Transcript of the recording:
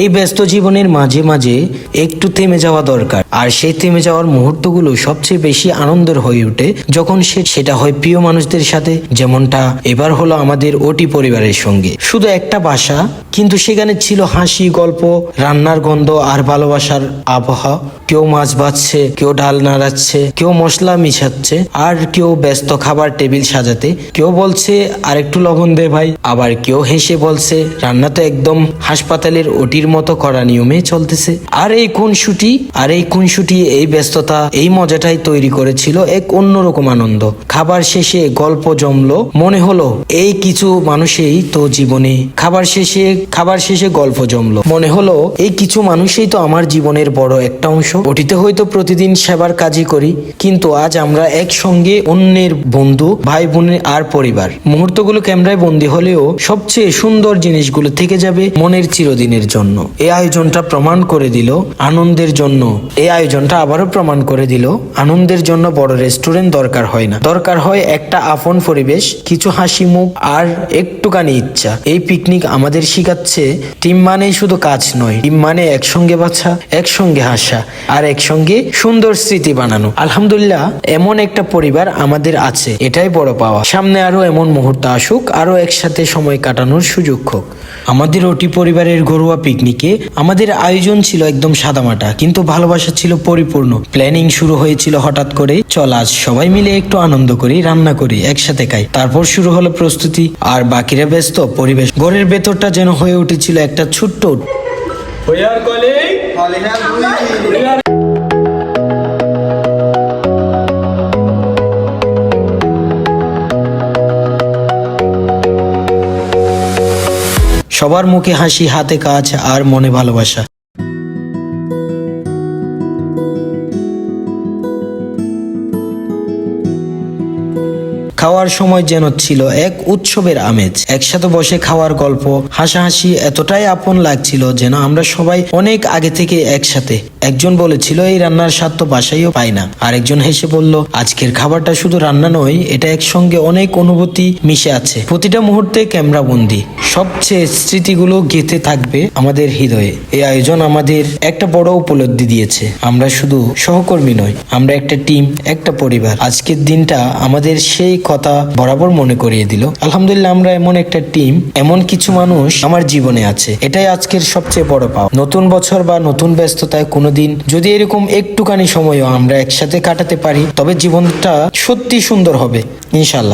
এই ব্যস্ত জীবনের মাঝে মাঝে একটু থেমে যাওয়া দরকার। আর সেই থেমে যাওয়ার মুহূর্তগুলো সবচেয়ে বেশি আনন্দের হয়ে ওঠে যখন সে সেটা হয় প্রিয় মানুষদের সাথে, যেমনটা এবার হলো আমাদের ওটি পরিবারের সঙ্গে। শুধু একটা বাসা, কিন্তু সেখানে ছিল হাসি, গল্প, রান্নার গন্ধ আর ভালোবাসার আবহাওয়া। কেউ মাছ ভাজছে, কেউ ডাল নাড়াচ্ছে, কেউ মশলা মিশাচ্ছে, আর কেউ ব্যস্ত খাবার টেবিল সাজাতে। কেউ বলছে আর একটু লবণ দে ভাই। আবার কেউ হেসে বলছে, রান্না তো একদম হাসপাতালের ওটির মতো করা নিয়মে চলতেছে। আর এই খুনসুটি, আর এই খুনসুটি, এই ব্যস্ততা, এই মজাটাই তৈরি করেছিল এক অন্যরকম আনন্দ। খাবার শেষে গল্প জমলো। মনে হলো, এই কিছু মানুষেই তো জীবনে খাবার শেষে খাবার শেষে গল্প জমলো। মনে হলো, এই কিছু মানুষই তো আমার জীবনের বড় একটা অংশ। ওটিতে হয়তো প্রতিদিন সেবার কাজই করি, কিন্তু আজ আমরা একসঙ্গে অন্যের বন্ধু ভাই বোনের আর পরিবার। মুহূর্তগুলো ক্যামেরায় বন্দী হলেও সবচেয়ে সুন্দর জিনিসগুলো থেকে যাবে মনের চিরদিনের জন্য। এই আয়োজনটা প্রমাণ করে দিল আনন্দের জন্য। এই আয়োজনটা আবারও প্রমাণ করে দিল আনন্দের জন্য বড় রেস্টুরেন্ট দরকার হয় না। দরকার হয় একটা আপন পরিবেশ, কিছু হাসি মুখ আর একটুখানি ইচ্ছা। এই পিকনিক আমাদের শিখাচ্ছে টিম মানেই শুধু কাজ নয়, টিম মানে একসঙ্গে বাছা, একসঙ্গে হাসা আর একসঙ্গে সুন্দর স্মৃতি বানানো। আলহামদুলিল্লাহ, এমন একটা পরিবার আমাদের আছে, এটাই বড় পাওয়া। সামনে আরও এমন মুহূর্ত আসুক আরও একসাথে সময় কাটানোর সুযোগ হোক। আমাদের ওটি পরিবারের ঘরোয়া পিকনিকে আমাদের আয়োজন ছিল একদম সাদামাটা কিন্তু ভালোবাসা ছিল পরিপূর্ণ। প্ল্যানিং শুরু হয়েছিল হঠাৎ করে চল আজ সবাই মিলে একটু আনন্দ করি রান্না করি একসাথে খাই। তারপর শুরু হলো প্রস্তুতি আর বাকিরা ব্যস্ত পরিবেশ। ঘরের ভেতরটা যেন হয়ে উঠেছিল একটা ছোট্ট We are calling. সবার মুখে হাসি, হাতে কাজ আর মনে ভালোবাসা। খাওয়ার সময় যেন ছিল এক উৎসবের আমেজ। একসাথে বসে খাওয়ার গল্প, হাসাহাসি এতটাই আপন লাগছিল যেন আমরা সবাই অনেক আগে থেকে একসাথে। একজন বলেছিল, এই রান্নার স্বাদ তো বাসাইও পাই না। আরেকজন হেসে বলল, আজকের খাবারটা শুধু রান্না নয়, এটা একসঙ্গে অনেক অনুভূতি মিশে আছে। প্রতিটা মুহূর্তে ক্যামেরা বন্দি সবচেয়ে স্মৃতিগুলো গেঁথে থাকবে আমাদের হৃদয়ে। এই আয়োজন আমাদের একটা বড় উপলব্ধি দিয়েছে। আমরা শুধু সহকর্মী নয় আমরা একটা টিম, একটা পরিবার। আজকের দিনটা আমাদের সেই কথা বরাবর মনে করিয়ে দিল। আলহামদুলিল্লাহ, আমরা এমন একটা টিম, এমন কিছু মানুষ আমার জীবনে আছে। এটাই আজকের সবচেয়ে বড় পাও নতুন বছর বা নতুন ব্যস্ততায় কোনোদিন যদি এরকম একটুখানি সময়ও আমরা একসাথে কাটাতে পারি, তবে জীবনটা সত্যি সুন্দর হবে ইনশাল্লাহ